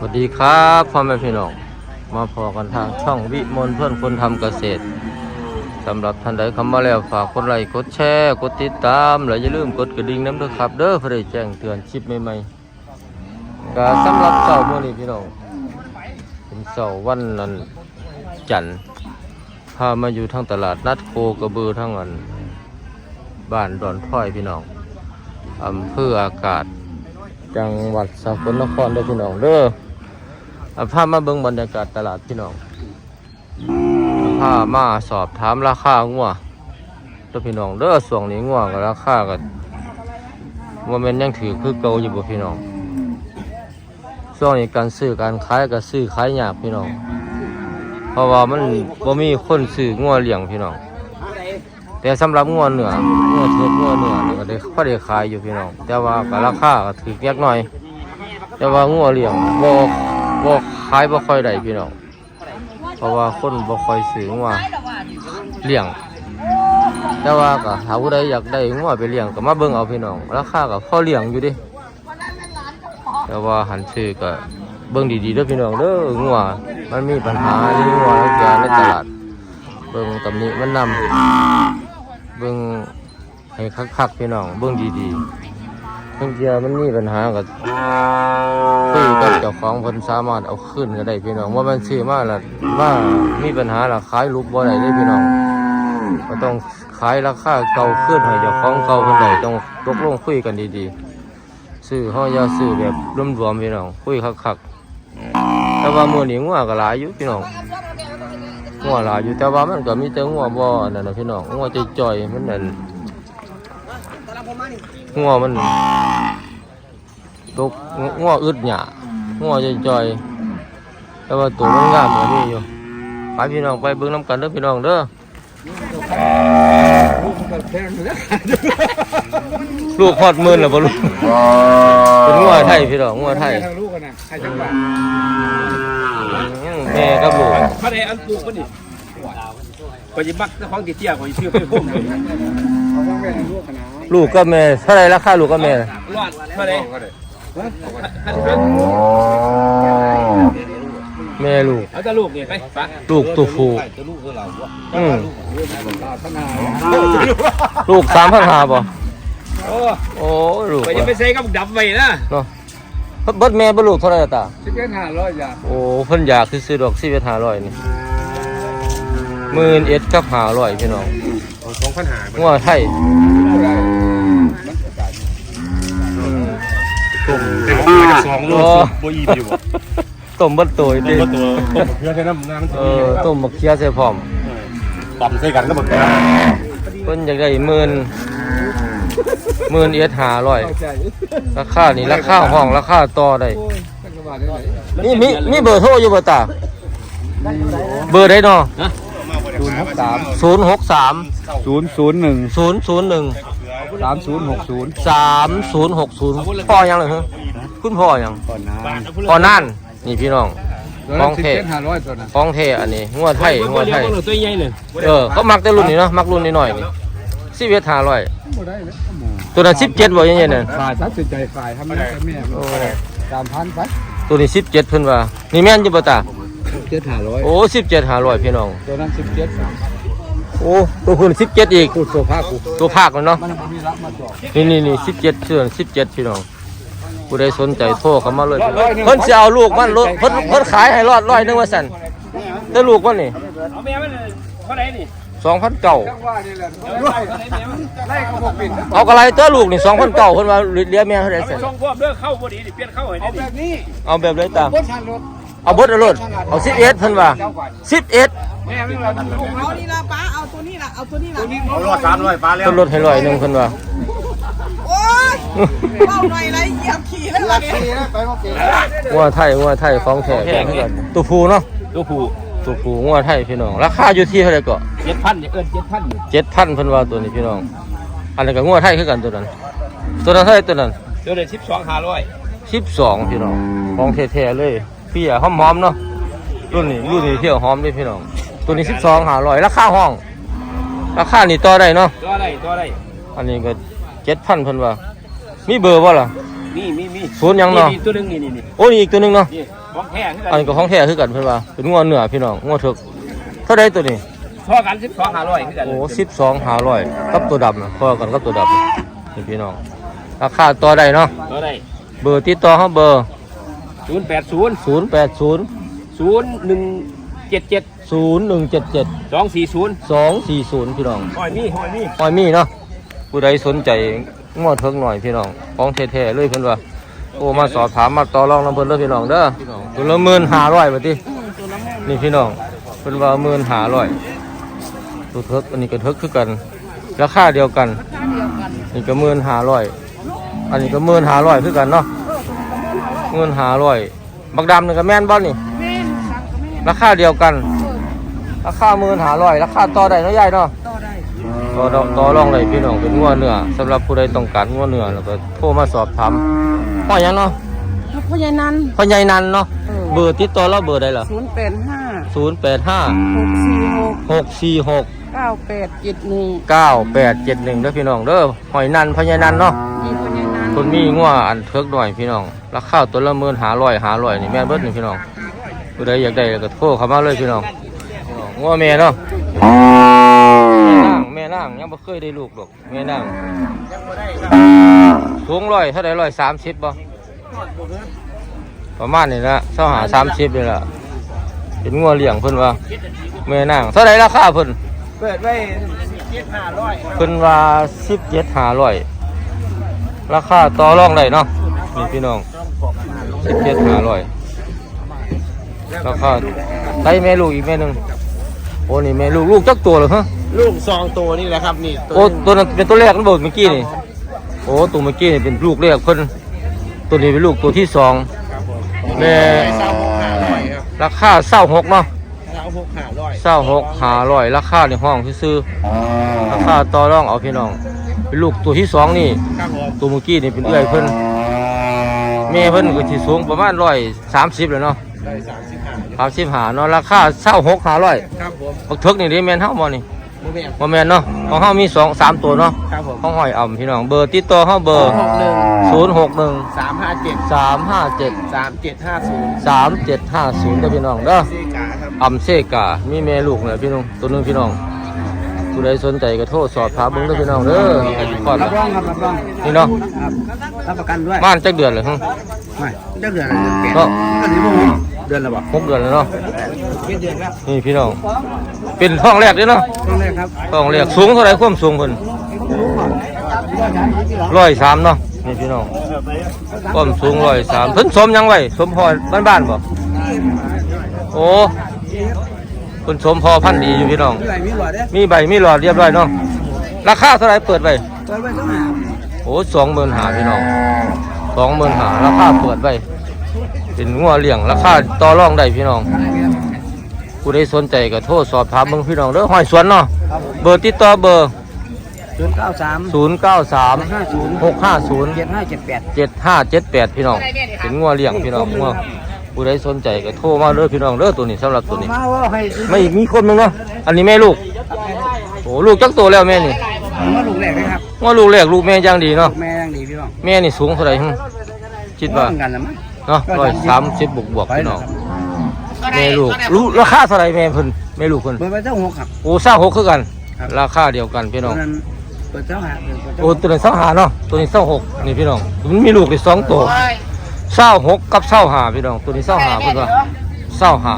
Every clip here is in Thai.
สวัสดีครับพ่อแม่พี่น้องมาพอกันทางช่องวิมลเพื่อนคนทำเกษตรสำหรับท่านใดเข้ามาแล้วฝากกดไลค์กดแชร์กดติดตามและอย่าลืมกดกระดิ่งน้ำด้วยครับ เด้อเพื่อได้แจ้งเตือนคลิปใหม่ๆก็สำหรับเสาร์มื้อนี้พี่น้องเป็นเสาร์วันนั้นจันทร์พามาอยู่ทางตลาดนัดโคกระบือทั้งอันบ้านดอนพ้อยพี่น้องอำเภออากาศจังหวัดสกลนครเด้อพี่น้องเด้อ เอาพมาเบิ่งบรรยากาศตลาดพี่น้องพาพมาสอบถามราคางัวเด้อพี่น้องเด้อส่วงนี้งัวกับราคาก็ว่าม่นยังถือคือเก่าอยู่บ่พี่น้องช่วงนี้การซื้อการขายก็ซื้อขายยากพี่น้อง เพราะว่ามันบ่มีคนซื้องัวเลี้ยงพี่น้อง แต่สำหรับงัวเหนืองัวเทศงัวเหนือนี่ก็ได้พอได้ขายอยู่พี่น้อง แต่ว่าราคาก็ถูกเล็กน่อย แต่ว่างัวเลี้ยงบ่บ่ข ขายบ่ค่อยได้พี่น้องเพราะว่าคนบ่ค่อยซื้องัวเลี้ยง แต่ว่าก็ถ้าผู้ใดอยากได้งัวไปเลี้ยงก็มาเบิ่งเอาพี่น้องราคาก็พอเลี้ยงอยู่ดิแต่ว่าหันซื้อก็เบิ่งดีๆเด้อพี่น้องเด้องัวมันมีปัญหาเรื่องงัวแล้วก็ในตลาดเบิ่งตำหนิมันนำเบิ่งให้คักๆพี่น้องเบิ่งดีๆ บางทีมันมีปัญหากับคุยกับเจ้าของเพิ่นสามารถเอาขึ้นก็ได้พี่น้องว่ามันซื้อมาแล้วว่ามีปัญหาละขายลูกบ่ได้เด้พี่น้องก็ต้องขายราคาเก่าขึ้นให้เจ้าของเก่าเพิ่นได้ต้องตกลงคุยกันดีๆซื้อเฮาอย่าซื้อแบบรวมๆพี่น้องคุยคักๆแต่ว่ามื้อนี้งัวก็หลายอยู่พี่น้องงัวหลายอยู่แต่ว่ามันก็มีแต่งัวบ่อันนั้นนะพี่น้องงัวจ่อยๆมันนั่น งัวมันตกงัวอึดหยางัวจอยๆแต่ว่าตัวมันงามกว่านี้อยู่ไปพี่น้องไปเบิ่งน้ำกันเด้อพี่น้องเด้อลูกพอดหมื่นแล้วบ่ลูกเป็นงัวไทยพี่น้องงัวไทยลูกกันนะใครจะมาอืมแม่กับลูกพระใดอันปลูกก็ดิก็จะมักเจ้าของกี่เตี้ยก็จะชื่อไปพุ่มเลยเขาต้อนลูกกันนะ ลูกกับแม่เท่าไหรราคาลูกกับแม่รอดพระใดแม่ลูกเอาแต่ลูกนี่ไปปะลูกตัวผู้อืมพนาลูกสามพันห้าป่ะโอ้โอ้ยลูกไปจะไปใส่กับดับไว้นะเนาะเบิดแม่เบิดลูกเท่าไหรตาสิบเอ็ดห้าร้อยอย่างโอ้เพิ่นอยากซื้อๆดอกสี่เวทห้าร้อยนี่หมื่นเอ็ดกับห้าร้อยพี่น้อง สองพันหางัวไทยอืมสองโลโบอีอยู่ต้มเบัดตัวดิตัวตัวเพื่อนใช้น้ำน้ำเออต้มบักเคียใส่พร้อมปั่มใส่กันก็หมดแล้วเพิ่นอยากได้หมื่นหมื่นเอ็ดห้าร้อยราคานี่ราคาห้องราคาต่อได้นี่มีมีเบอร์โทรอยู่บ่ตาเบอร์ได้เนาะ ศูนย์หกสามศูนย์หกสามศูนย์ศูนย์หนึ่งศูนย์ศูนย์หนึ่งสามศูนย์หกศูนย์สามศูนย์หกศูนย์พ่อยังเลยฮะคุณพ่อยังก่อนนะพ่อนั่นนี่พี่น้องของเทห้าร้อยตัวนั้นของเทอันนี้งวดไทยงวดไทยตัวใหญ่เลยเออเขามักแต่รุ่นนี้เนาะมักรุ่นนี้หน่อยนี่สิบเอ็ดห้าร้อยบ่ได้เลยตัวนั้นสิบเจ็ดบ่ยังไงเนี่ยขายตัดสินใจขายทำแม่กับแม่โอ้สามพันไปตัวนี้สิบเจ็ดเพิ่นว่านี่แม่นอยู่บ่ตา เจ็ดห้าร้อยโอ้สิบเจ็ดห้าร้อยพี่น้อง ตัวนั้นสิบเจ็ดโอ้ตัวคุณสิบเจ็ดอีก พูดโซฟากูตัวภาคมันเนาะ มันมีรับมาจอกนี่นี่นี่สิบเจ็ดเชื่อสิบเจ็ดพี่น้องผู้ใดสนใจโทรเข้ามาเลยเพิ่นสิเอาลูกมันโลเพิ่นเพิ่นขายให้รอดร้อยหนึงว่าสั่นแต่ลูกมันนี่เอาแม่มันเท่าไหร่นี่สองพันเก่าจังว่านี่แหละไล่ไล่เขาบอกปิดเอากระไรตัวลูกนี่สองพันเก่าเพิ่นว่าเลี้ยงแม่เท่าไหร่เอาไปสั่นส่งพวกเด้อเข้าพอดีดิเปลี่ยนเข้าให้ได้ดิแบบนี้เอาแบบเลยตาม บนทางรถ เอาเบดเอารถเอาสิบเอ็ดเพิ่นว่าสิบเอ็ดแม่ไม่เราดูเอานี่ละป้าเอาตัวนี้ละเอาตัวนี้ละเอารถสามร้อยปลาแล้วเพิ่นลดให้ร้อยหนึงเพิ่นว่าโอ๊ยเบาหน่อยไรเหยียบขี่แล้วล่ะเนี่ยไปมาเก๋งัวไทยงัวไทยของแท้แท้เกันตัวผู้เนาะตัวผู้ตัวผู้งัวไทยพี่น้องราคาอยู่ที่เท่าไหร่ก็เจ็ดพันเอิญเจ็ดพันเจ็ดพันเพิ่นว่าตัวนี้พี่น้อง อันนี้ก็งัวไทยคือกันตัวนั้น ตัวนั้นเท่าไหร่ตัวนั้นเดี๋ยวเดี๋ยวสิบสองห้าร้อยสิบสองพี่น้องของแท้ๆเลย พี่อะหอมๆเนาะรุ่นนี้รุ่นนี้เที่ยวหอมด้วยพี่น้อง ตัวนี้สิบสองหาร้อยราคาห้อง ราคานี่ต่อได้เนาะตัวอะไรตัวอะไรอันนี้ก็เจ็ดพันเพิ่นว่ามีเบอร์บ่ล่ะมีมีมีศูนย์หยังเนาะตัวหนึงนี่นี่นี่โอ้นี่อีกตัวหนึงเนาะนี่บของแท้คือกัอันนนี้ก็ของแท้คือกันเพิ่นว่าเป็นงัวเนื้อพี่น้องงัวถึกเท่าใดตัวนี้พอกันสิบสองห้าร้อยคือกันโอ้สิบสองหาร้อยกับตัวดำนะพอกันกับตัวดำนี่พี่น้องราคาต่อได้เนาะตัวได้เบอร์ติดต่อเขาเบอร์ ศูนย์แปดศูนย์ศูนย์แปดศูนย์ศูนย์หนึ่งเจ็ดเจ็ดศูนย์หนึ่งเจ็ดเจ็ดสองสี่ศูนย์สองสี่ศูนย์พี่น้องหอยนี่หอยนี่หอยมีเนาะผู้ใดสนใจงอเทิงหน่อยพี่น้องของแท้ๆเลยเพิ่นว่าโอ้มาสอบถามมาต่อรองน้ำเพิ่นเด้อพี่น้องเด้อตัวละหมื่นห้าร้อยบาทตินี่พี่น้องเพิ่นว่าหมื่นห้าร้อยตัวเทิกอันนี้ก็เทิกคือกันราคาเดียวกันนี่ก็หมื่นห้าร้อยอันนี้ก็หมื่นห้าร้อยคือกันเนาะ หมื่นห้าร้อยบักดำนี่ก็แม่นบ่นี่ราคาเดียวกันราคาหมื่นห้าร้อยราคาต่อได้เนาะยายเนาะ ต่อได้ต่อต่อรองได้พี่น้องเป็นงัวเนื้อสำหรับผู้ใดต้องการงัวเนื้อแล้วก็โทรมาสอบถามพ่อหยังเนาะพ่อใหญ่นั้นพ่อใหญ่นันเนาะเบอร์ติดต่อเราเบอร์ใดล่ะศูนย์แปดห้าศูนย์แปดห้าหกสี่หกหกสี่หกเก้าแปดเจ็ดหนึ่งเก้าแปดเจ็ดหนึ่งเด้อพี่น้องเด้อหอยนันพ่อใหญ่นันเนาะมีพ่อใหญ่นั้นคนมีงัวอันเทิกหน่อยพี่น้อง ราคาตัวละหมื่นหาร้อยหาร้อยนี่แม่เบิดนี่พี่น้องผู้ใดอยากได้ก็โทรเข้ามาเลยพี่น้องงัวแม่เนาะแม่นางแม่นางยังบ่เคยได้ลูกหรอกแม่นางสูงร้อยเท่าไดร้อยสามสิบบ่ประมาณนี้ละเท่าหาสามสิบนี่ละเป็นงัวเลี้ยงเพิ่นว่าแม่นางเท่าไดราคาเพิ่นเปิดไว้เจ็ดห้าร้อยเพิ่นว่าสิบเจ็ดห้าร้อยราคาต่อรองได้เนาะ นี่พี่น้องสิบเจ็ดหาร้อยราคาใส่แม่ลูกอีกแม่หนึ่งโอ้นี่แม่ลูกลูกจักตัวเหรอฮะลูกซองตัวนี่แหละครับนี่โอ้ตัวนั้นเป็นตัวแรกนั่นบอกเมื่อกี้นี่โอ้ตัวเมื่อกี้นี่เป็นลูกแรกเพิ่นตัวนี้เป็นลูกตัวที่สองแม่เศร้าหกห้าร้อยครับราคาเศร้าหกเนาะเศร้าหกห้าร้อยเศร้าหกหาร้อยราคาในห้องซื้อๆราคาต่อรองเอาพี่น้องเป็นลูกตัวที่สองนี่ครับผมตัวเมื่อกี้นี่เป็นเอื้อยเพิ่น แม่เพิ่นก็สิสูงประมาณร้อยสามสิบเลยเนาะได้สามสิบห้าสามสิบหาเนาะราคาเศร้าหกหาร้อยครับผมบักเทิกนี่ดิแม่นเฮาบ่นี่โมเมนบ่แม่นเนาะของเฮามีสองสามตัวเนาะครับผมของหอยอ่ำพี่น้องเบอร์ติดต่อเฮาเบอร์หกหนึ่งศูนย์หกหนึ่งสามห้าเจ็ดสามห้าเจ็ดสามเจ็ดห้าศูนย์สามเจ็ดห้าศูนย์เด้อพี่น้องเด้อเซกาครับอ่ำเซกามีแม่ลูกเลยพี่น้องตัวหนึงพี่น้อง ผู้ใดสนใจก็โทรสอบถามเบิ่งเด้อพี่น้องเด้อก่อนรับรองครับรับรองนี่เนาะครับรับประกันด้วยบ้านจักเดือนเลยฮะไม่เดือนเดือนอะไรเดือนแก่ก็อันนี้ผมเดือนละบ่หกเดือนแล้วเนาะเดือนเดือนครับนี่พี่น้องเป็นท้องแรกเด้อเนาะต้องแรกครับท้องแรกสูงเท่าไหร่ความสูงเพิ่นร้อยสามเนาะนี่พี่น้องความสูงร้อยสามเพิ่นสมยังไว้สมพอบ้านๆบ่โอ้ เพิ่นสมพอพันธุ์ดีอยู่พี่น้อง มีอะไรมีหลอดเด้มีใบมีหลอดเรียบร้อยเนาะราคาเท่าไหร่เปิดไปเปิดไว้ต้องหาโอ้สองหมื่นหาพี่น้องสองหมื่นหาราคาเปิดไปเป็นงัวเลี้ยงราคาต่อรองได้พี่น้องผู้ใดสนใจก็โทรสอบถามเบิ่งพี่น้องเด้อห้อยสวนเนาะเบอร์ติดต่อเบอร์ ศูนย์เก้าสาม0 9 3 ห้าศูนย์6 5 0 เจ็ดห้าเจ็ดแปด 7 5 7 8 พี่น้องเป็นงัวเลี้ยงพี่น้องงัว ผู้ใดสนใจก็โทรมาเด้อพี่น้องเด้อตัวนี้สำหรับตัวนี้ มาว่าให้ไม่อีกมีคนหนึงเนาะอันนี้แม่ลูกโอ้ลูกจักโตแล้วแม่นี่มาลูกแรกนะครับงัวลูกแรกลูกแม่ย่างดีเนาะแม่ยังดีพี่น้องแม่นี่สูงเท่าไหร่หึคิดว่าเหมือนกันละมั้งเนาะร้อยสามสิบบวกบวกพี่น้องแม่ลูกรู้ราคาเท่าไหรแม่เพิ่นแม่ลูกเพิ่นเปิดไปเจ้าหกครับ โอ้เศร้าหกคือกัน ครับ ราคาเดียวกันพี่น้อง ตัวนั้นเปิดเจ้าหาเปิดเจ้าโอ้ตัวนี้เศร้าหาเนาะตัวนี้เศร้าหกนี่พี่น้องมันมีลูกอีกสองตัว เศร้าหกกับเศร้าหาพี่น้องตัวนี้เศร้าหาเพิ่นว่าเศร้าหา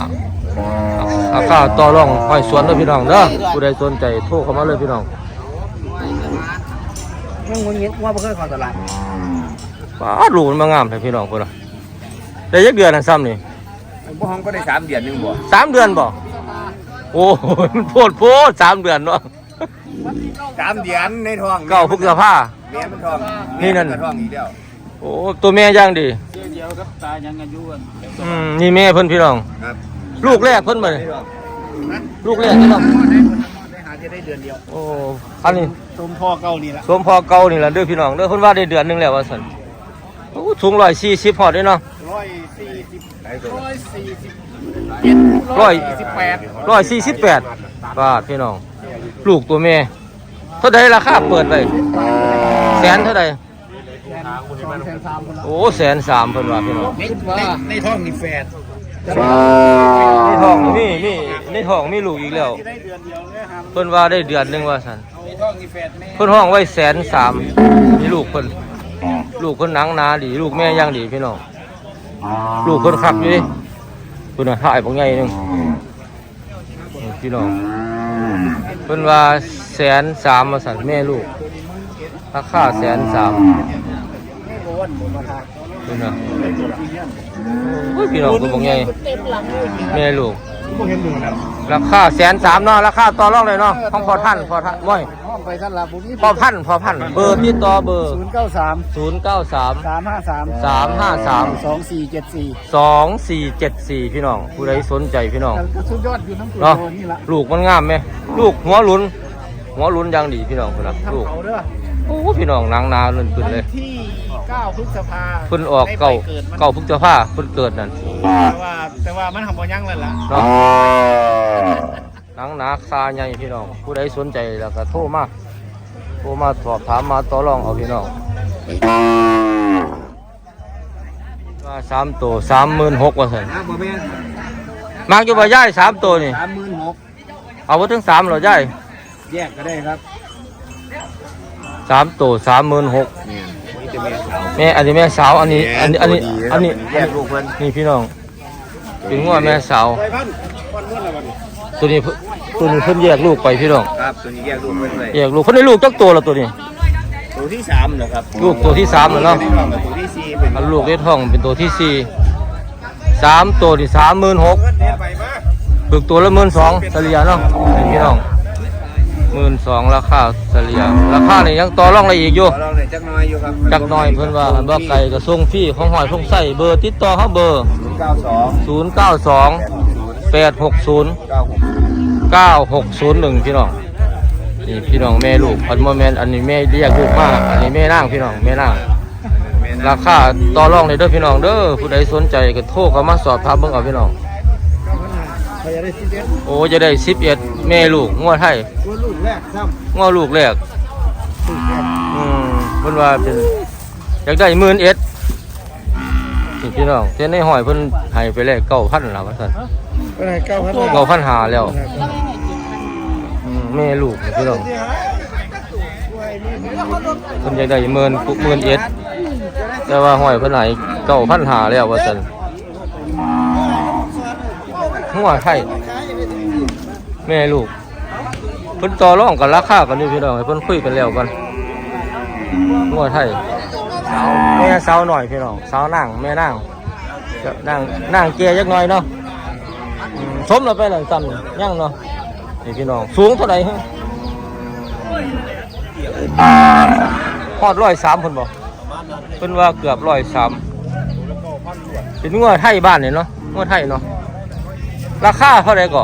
ราคาต่อรองห้อยสวนเด้อพี่น้องเด้อผู้ใดสนใจโทรเข้ามาเลยพี่น้องมึงมึงเห็นว่าบ่เคยเข้าตลาดป้าดลูกมันมางามแท้พี่น้องเพิ่นน่ะได้ยักเดือนนะซ้ำนี่บ่ห้องก็ได้สามเดือนนึงบ่สามเดือนบ่โอ้ยมันโพดโพดสามเดือนเนาะสามเดือนในท้องเก้าพฤษภาแม่มันท้องนี่นั่นแม่มัก็ท้องอีกแล้วโอ้ตัวแม่ย่างดีเดียวกับตายังอายุอันอืมนี่แม่เพิ่นพี่น้อง ครับลูกแรกเพิ่นมาเลยลูกแรกนี่เนาะได้หาจะได้เดือนเดียวโอ้อันนี้สมพ่อเก่านี่ละสวมพอเก่านี่ล่ะเด้อพี่น้องเด้อเพิ่นว่าได้เดือนหนึงแล้วว่าซั่นโอ้สูง140พอดเด้เนาะร้อยสี่สิบร้อยสี่สิบร้อยสิบแปด148บาทพี่น้อง ลูกตัวแม่เท่าใดราคาเปิดไปแสนเท่าใด สองแสนสามคนละโอ้แสนสามเพิ่นว่าพี่น้องในในในท้องนี่แฝดนี่ทองนี่นี่นี่ทองมีลูกอีกแล้วได้เดือนเดียวเลยครับเพิ่นว่าได้เดือนหนึงว่าซั่นมีท้องมีแฟนแม่เพิ่นห้องไว้แสนสามนี่ลูกเพิ่นลูกเพิ่นหนังหนาดีลูกแม่ย่างดีพี่น้องลูกเพิ่นคักอยู่ดิเพิ่นน่ะถ่ายบ่ใหญ่หนึงนี่พี่น้องเพิ่นว่าแสนสามว่าซั่นแม่ลูกราคาแสนสาม เพิ่นน่ะโอ้ยพี่น้องตัวบ่ใหญ่แม่ลูกบ่เห็นดูนะราคาแสนสามเนาะราคาต่อรองเลยเนาะของพอท่านพอท่านว้ยห้องไปท่านละบุญนี้พอพันพอพันเบอร์ติดต่อเบอร์ศูนย์เก้าสามศูนย์เก้าสามสามห้าสามสามห้าสามสองสี่เจ็ดสี่สองสี่เจ็ดสี่พี่น้องผู้ใดสนใจพี่น้องก็สุดยอดอยู่น้ำตัวเนาะนี่ละลูกมันงามไหมลูกหัวหลุนหัวหลุนอยังดีพี่น้องคนละลูกเขาเด้ อโอ้พี่น้องนางนาเลื่นขึ้นเลยที่เก้าพฤษภาเพิ่นออกเก่าเก่าพุกเจ้าผ้าเพิ่นเกิดนั่นแต่ว่าแต่ว่ามันทำบ่ยังเลยล่ะเนาะนางนาคาใหญ่พี่น้อง ผู้ใดสนใจแล้วก็โทรมาโทรมาสอบถามมาต่อรองเอาพี่น้องว่าสามตัวสามหมื่นหกว่าสันนะบ่แม่นมากอยู่บ่ย่ายสามตัวนี่สามหมื่นหกเอาไว้ถึงสามเหรอย่ายแยกก็ได้ครับ สามตัวสามหมื่นหกนี่จะแม่สาวแม่อันนี้แม่สาวอันนี้ อันนี้อันนี้อันนี้แยกลูกเพิ่นนี่พี่น้องเป็นงัวแม่สาวไปพันวันเมื่อไรวันนี้ตัวนี้เพิ่นตัวนี้เพิ่นแยกลูกไปพี่น้องครับตัวนี้แยกลูกเพิ่นเลยแยกลูกเพิ่นได้ลูกจักตัวละตัวนี้ ตัวที่สามนะครับลูกตัวที่สามแล้วเนาะตัวที่สี่เป็นอันลูกเล็ดห้องเป็นตัวที่สี่สามตัวที่สามหมื่นหกเงินเนี่ยไปมาฝึกตัวละหมื่นสองเฉลี่ยเนาะนี่พี่น้อง หมื่นสองราคาเฉลี่ยราคานี่ยังต่อรองอะไรอีกอยู่ขอลองหน่อยจักหน้อยอยู่ครับจักหน่อยเพิ่นว่าอันบ่ไก่กับส่งฟรีของหอยพงใส่เบอร์ติดต่อเขาเบอร์ เก้าสองศูนย์เก้าสองแปดหกศูนย์เก้าหกเก้าหกศูนย์หนึ่งพี่น้องนี่พี่น้องแม่ลูกอันโมเมนต์อันนี้แม่เรียกลูกมากอันนี้แม่นางพี่น้องแม่นางราคาต่อรองเลยเด้อพี่น้องเด้อผู้ใดสนใจก็โทรเข้ามาสอบถามเบิ่งเอาพี่น้อง ใครจะได้สิบเอ็ดโอ้จะได้สิบเอ็ดแม่ลูกงวดไทยตัวลูกแรกซ้งวดลูกแรกำลูกแรกอืมเพิ่นว่าเป็นอยากได้หมื่นเอ็ดนี่พี่น้องแต่ในหอยเพิ่นให้ไปแล้วเก้าพันแล้วว่าซั่นเป็นไงเก้าพันเก้าพันหาแล้วอืมแม่ลูกนี่พี่น้องเพิ่นอยากได้หมื่นหมื่นเอ็ดแต่ว่าหอยเพิ่นให้เก้าพันหาแล้วว่าซั่น หัวไทยแม่ลูกเพิ่นต่อรองกันราคากันอยู่พี่น้องให้เพิ่นคุยกันแล้วกันหัวไทยแม่สาวหน่อยพี่น้องสาวนั่งแม่นั่งนั่งนั่งเกียจักหน่อยเนาะสมเราไปหลังซ้ำนี่ยังเนาะนี่พี่น้องสูงเท่าไหร่ฮะฮอดร้อยสามคนบอกเพิ่นว่าเกือบร้อยสามเป็นงัวไทยบ้านเนี่ยเนาะงัวไทยเนาะ ราคาเท่าไร่ก็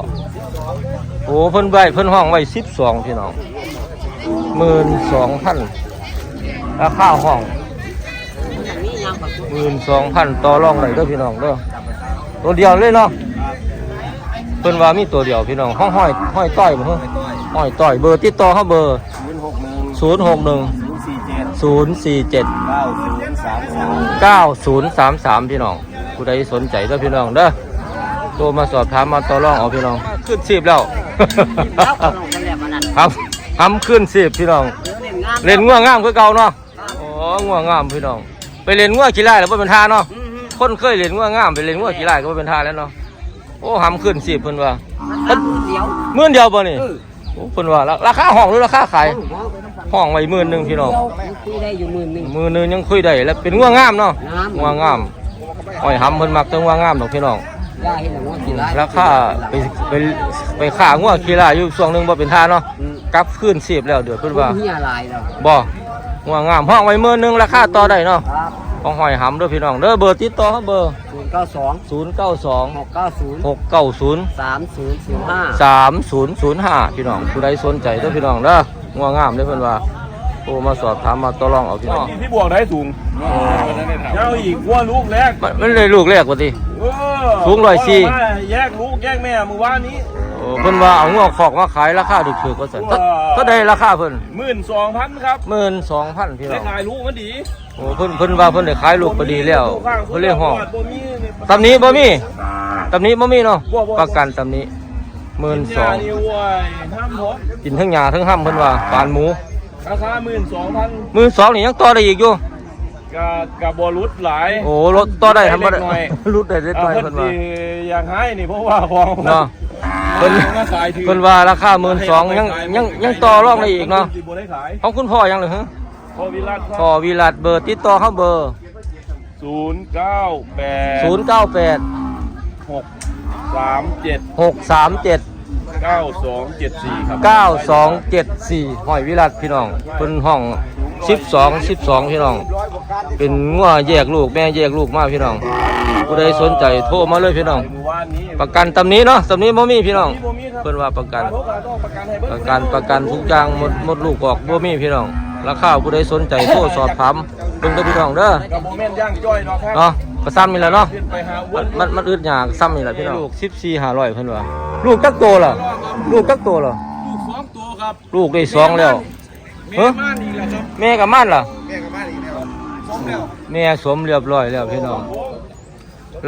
โอ้เพิ่นใบเพิ่นห้องไว้สิบสองพี่น้องหมื่นสองพันราคาห้องหมื่นสองพันต่อรองได้เด้อพี่น้องเด้อตัวเดียวเลยเนาะเพิ่นว่ามีตัวเดียวพี่น้องห้องห้อยห้อยต้อยบ่ฮะห้อยต้อยเบอร์ติดต่อเขาเบอร์ศูนย์หกหนึ่งศูนย์สี่เจ็ดเก้าศูนย์สามสามพี่น้องผู้ใดสนใจเด้อพี่น้องเด้อ โทรมาสอบถามมาต่อรองเอาพี่น้อง ขึ้นสิบแล้วครับทำขึ้นสิบพี่น้องเล่นง่วงงามคือเก่าเนาะอ๋อง่วงงามพี่น้อง ไปเล่นง่วงขี้ไล่แล้วบ่เป็นท่าเนาะคนเคยเล่นง่วงงามไปเล่นง่วงขี้ไล่ก็บ่เป็นท่าแล้วเนาะ โอ้หำขึ้นสิบเพิ่นว่าเพิ่นหมื่นเดียวบ่นี่โอ้เพิ่นว่าราราคาห้องหรือราคาขายห้องไว้หมื่นหนึงพี่น้องคุยได้อยู่หมื่นหนึ่ง มื่นหนึงยังคุยได้แล้วเป็นง่วงงามเนาะง่วงงามอ้อยหำเพิ่นมักแต่ง่วงงามดอกพี่น้อง ได้เห็นหรือว่ากี่ไร่ราคาไปไปไปฆ่าง่วงขี้ไล่อยู่ช่วงหนึงบ่เป็นท่าเนาะกลับคืนสิบแล้วเดือดเพิ่นว่าเฮียลายแล้วบ่ง่วงงามห้องไว้หมื่นหนึงราคาต่อได้เนาะครับของหอยหำเด้อพี่น้องเด้อเบอร์ติดต่อเขาเบอร์ ศูนย์เก้าสอง0 9หกเก้าศูนย์2 6 9 0 สามศูนย์ศูนย์ห้า3 0 0 5พี่น้องผู้ใดสนใจเด้อพี่น้องเด้องัวงามเด้อเพิ่นว่า โทรมาสอบถามมาต่อรองเอาพี่น้องที่บวกได้สูงเจ้าอีกว่าลูกแรกมันมันเลยลูกแรกว่าติเออสูงร้อยสี่แยกลูกแยกแม่มือว่านนี้โอ้เพิ่นว่าเอางัวคอกมาขายราคาถูกๆว่าซั่นก็ก็ได้ราคาเพิ่นหมื่นสองพันครับ12,000พี่น้ได้องขายลูกมันดีโอ้เพิ่นเพิ่นว่าเพิ่นได้ขายลูกพอดีแล้วเพิ่นเลยห้องบ่มีตำนี้บ่มีตตำนี้บ่มีเนาะบ่บ่ประกันตำนี้หมื่นสองนี่เว้ยห้ามผมกินทั้งหญ้าทั้งห้ำเพิ่นว่าปานหมู ราคาหมื่นสองพันหมื่นสองนี่ยังต่อได้อีกอยู่ กับกับบอลุดหลาย โอ้รถต่อได้ทำบ่ได้ได้เล็กน้อย รุดได้เล็กน้อยเพิ่เพิ่นนว่าสิอยากให้นี่เพราะว่าของเนาะเพิ่นมาขายถือเพิ่นว่าราคาหมื่นสองยังยังยังต่อรองได้อีกเนาะสิบ่ได้ขายของคุณพ่อยังเหรือฮะพอวิรัตคพ่อวิรัตเบอร์ติดต่อเขาเบอร์ ศูนย์เก้าแปด0 9 8 หกสามเจ็ด6 3 7 เก้าสองเจ็ดสี่ครับ 9 2 7 4หอยวิรัตพี่น้องเพิ่นห้อง 12 12 พี่น้อง เป็นงัวแยกลูกแม่แยกลูกมาพี่น้องผู้ใดสนใจโทรมาเลยพี่น้องหมู่บ้านนี้ประกันตำนี้เนาะตำนี้บ่มีพี่น้องบ่มีครับเพิ่นว่าประกันทุกการต้องประกันให้เบิ่ปงระกันประกันทุกอย่างหมดหมดลูกออกบ่มีพี่น้องราคาผู้ใดสนใจโทรสอบถามเบิ่งเด้อพี่น้องเด้อกับโมเมนต์ย่างจ้อยเนาะครับเนาะ ก็ซ้ำนี่แหละเนาะขึ้นไปหาอ้วมันนมันมันอึดยากซ้ำนี่แหละพี่น้องลูก14 500เพิ่นว่าลูกจักโตล่ะลูกจักโตล่ะลูกสองตัวครับลูกได้สองแล้วแม่ม่านนี่แหละครับแม่กับมันล่ะแม่กับม่านอีกแล้วสองแล้วแม่สวมเรียบร้อยแล้วพี่น้อง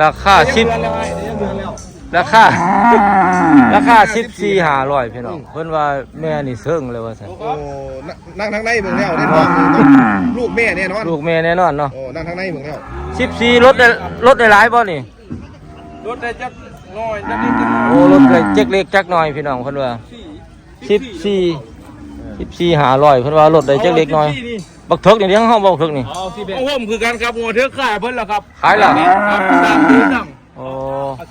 ราคาสิบเดือนแล้วไอ้เดือนแล้วราคาราคาสิบสี่ห้าร้อยพี่น้องเพิ่นว่าแม่นี่เซิงเลยว่าซั่นโอ้นั่งทางในเบิ่งแล้วแน่นอนลูกแม่แน่นอนลูกแม่แน่นอนเนาะโอ้นั่งทางในเบิ่งแล้ว สิบสี่ลดได้ลดได้หลายบ่นี่รถได้จักน้อยจักนิดจักหน่อยโอ้ลดได้เจ๊กเล็กจักหน่อยพี่น้องเพิ่นว่าสิบสี่สิบสี่ห้าร้อยเพิ่นว่าลดได้เจ๊กเล็กน้อย บักเถิกนี่เลี้ยงเฮาบ่บักเถิกนี่เอาที่แบบผมคือการครับหัวเทือกขายเพิ่นล่ะครับขายแล้วครับตามที่สั่งโอ้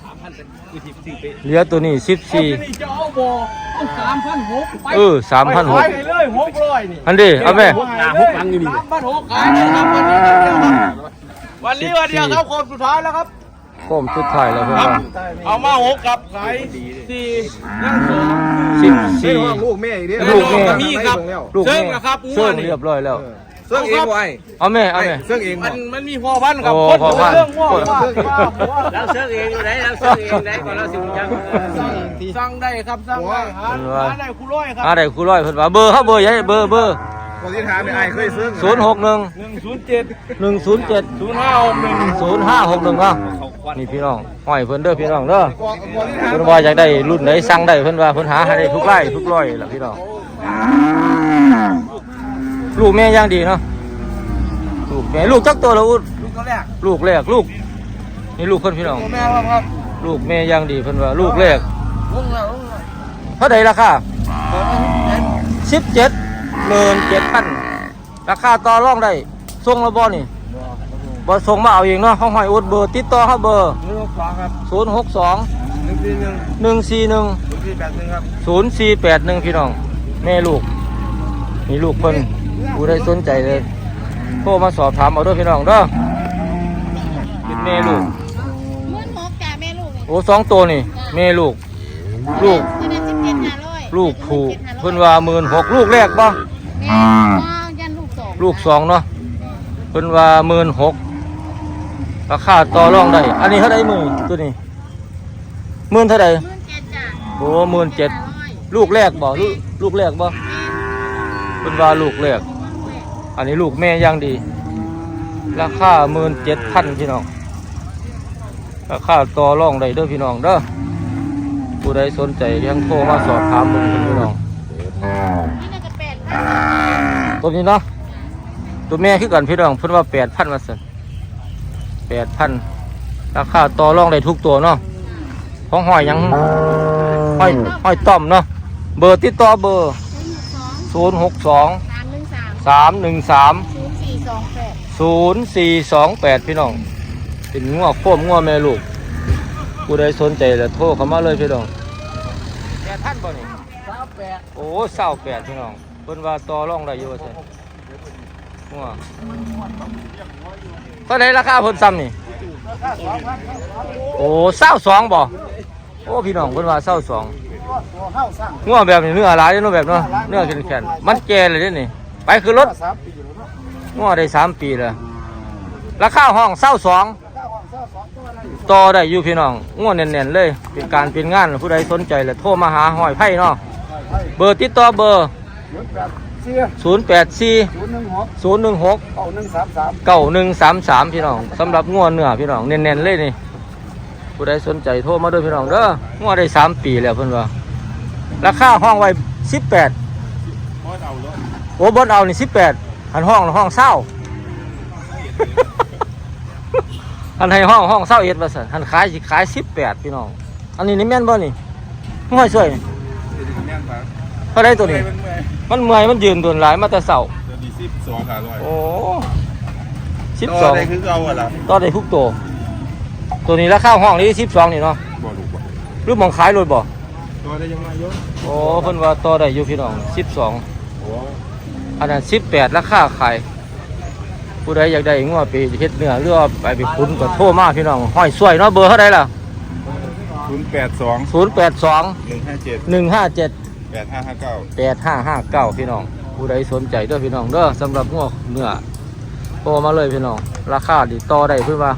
สามพันเป็นคือสิบสี่เป๊ะเหลือตัวนี้สิบสี่นี่จะเอาบ่สามพันหกไปเออสามพันหกไปเลยหกร้อยนี่อันนี้เอาแม่หกลังอยู่นี่สามพันหกขายเลยครับวันนี้วันเดีย วครับวันนี้วันเดียวครับคนสุดท้ายแล้วครับโค้มสุดท้ายแล้วเพิ่นครับว่าเอามาหกครับขายสี่นั่งสองสิบเป็นสี่ห้องลูกแม่อีกเด้ลูกแม่มีครับลูกเซิแม่งนะครับเซิงงัวนี่เรียบร้อยแล้วเสื้อเองบ่ไอ้เอาแม่เอาแม่เสื้อเองมับ่นมันมีพ่อพันธุ์ครับโอ้คนพ่อพันธุ์เรื่องง่วงว่าว่าเราเสื้อเองอยู่ไหนเราเสื้อเองไหนก่อนเราสิจังสั่งได้ครับสั่งได้หาหาได้คู่ร้อยครับอะไรครูร้อยเพิ่นว่าเบอร์เขาเบอร์ใหญ่เบอร์เบอร์ คนที่ถามเนี่ยไอ้เคยซื้อศูนย์หกหนึ่งหนึ่งศูนย์เจ็ดหนึ่งศูนย์เจ็ดศูนย์ห้าหกหนึ่งศูนย์ห้าหกหนึ่งเนาะนี่พี่น้องห้อยเพิ่นเด้อพี่น้องเด้อก่อนก่อนที่ถามเพิ่นว่าอยากได้รุ่นไหนสั่งได้เพิ่นว่าเพิ่นหาให้ได้ทุกไร่ทุกร้อยล่ะพี่น้องลูกแม่ย่างดีเนาะลูกแม่ลูกจักตัวละอุดลูกตัวแรกลูกแรกลูกนี่ลูกเพิ่นพี่น้องตัวแม่ครับครับลูกแม่ย่างดีเพิ่นว่าลูกแรกลุงแล้วลุงแล้วเท่าใดราคาเปิดมาที่เจ็ดสิบเจ็ด หมื่นเจ็ดพันราคาต่อรองได้ส่งระบอนี่บอส่งมาเอาเองเนาะเขาหอยอุดเบอร์ติดต่อเขาเบอร์หนึ่งสองครับศูนย์หกสองหนึ่งสี่หนึ่งหนึ่งสี่หนึ่งศูนย์สี่แปดหนึ่งครับศูนย์สี่แปดหนึ่งพี่น้องแม่ลูกมีลูกเพิ่นผู้ใดสนใจเลยโทรมาสอบถามเอาด้วยพี่น้องเด้อเป็นแม่ลูกมื่นหกจ่าแม่ลูกโอ้สองตัวนี่แม่ลูก ลูกจะได้สิบเจ็ดห้าร้อยลูกผูกเพิ่นว่าหมื่นหกลูกแรกบ่ แม่ว่ายันลูกสองลูกสองเนาะเพิ่นว่าหมื่นหกราคาต่อรองได้ อันนี้เท่าไดมือตัวนี้หมื่นเท่าไดมื่นเจ็ดจ้ะโอ้หมื่นเจ็ดห้าร้อยลูกแรกบ่ลูกลูกแรกบ่เพิ่นว่าลูกแรก อันนี้ลูกแม่ย่างดี ราคาหมื่นเจ็ดพันพี่น้อง ราคาต่อรองได้เด้อพี่น้องเด้อผู้ใดสนใจยังโทรมาสอบถามเบิ่งพี่น้อง ตัวนี้เนาะตัวแม่คือกันพี่น้องเพิ่นว่าแปดพันมาสิแปดพันราคาต่อรองได้ทุกตัวเนาะของหอยยังหอยหอยต้อมเนาะเบอร์ติดต่อเบอร์ศูนย์หกสองสามหนึ่งสามศูนย์สี่สองแปดศูนย์สี่สองแปดพี่น้องเป็นงัวโค้มงัวแม่ลูกผู้ใดสนใจแล้วโทรเข้ามาเลยพี่น้องแปดพันบ่นี่สามแปดโอ้เศร้าแปดพี่น้อง พิ่นว่าต่อรองได้อยู่ว่าซั่นงัวเท่าไหร่ราคาเพิ่นซ้ำนี่โอ้เศร้าสองบ่โอ้พี่น้องเพิ่นว่าเศร้าสองงัวแบบนี้เนื้อหลายเด้อแบบเนาะเนื้อแข็งๆมันแก่เลยเด้นี่ไปคือรถงัวได้สามปีแล้วราคาห้องเศร้าสองต่อได้อยู่พี่น้องงัวแน่นๆเลย เป็นการเป็นงานผู้ใดสนใจแล้วโทรมาหาหอยไผ่เนาะเบอร์ติดต่อเบอร์ เสีย0 8 4ศูนย์หนึ่งหก0 1 6เก้าหนึ่งสามสาม9 1 3 3พี่น้องสำหรับงัวเนื้อพี่น้องเน้นๆเลยนี่ผู้ใดสนใจโทรมาเด้วยพี่น้องเด้องัวได้สามปีแล้วเพิ่นว่าราคาห้องไว้สิบแปดโอ้บนเอานี่สิบแปดหันห้องห้องเศร้าอันให้ห้องห้องเศร้าเอ็ดว่าสันหันขายสิขายสิบแปดพี่น้อง อันนี้นี่แม่นบ่นี่ห้อยสวยนี่เท่าไรตัวนี้ มันเมื่อยมันยืนตัวหลายมาแต่เสาตัวนี้สิบสองขาลอยโอ้สิบต่สองได้คือเอาอะล่ะต่อได้ทุกตัว ตัวนี้ราคาห้องนี้สิบสองนี่เนาะบ่ลูกบ่หรือหมองขายรถบ่ตัวได้ยังไงยศโอ้เพิ่นว่าต่อได้อยู่พี่น้องสิบสองโอ้อันนั้นสิบแปดราคาขายผู้ใดอยากได้งัวไปเฮ็ดเนื้อหรือว่าไปไปคุ้นก็โทรมาพี่น้องห้อยสวยเนาะเบอร์เท่าไรล่ะศูนย์แปดสองศูนย์ แปดห้าห้าเก้าแปดห้าห้าเก้าพี่น้อง ผู้ใดสนใจเด้อพี่น้องเด้อสำหรับงัวเนื้อโทรมาเลยพี่น้อง ราคาดีต่อได้เพื่อว่า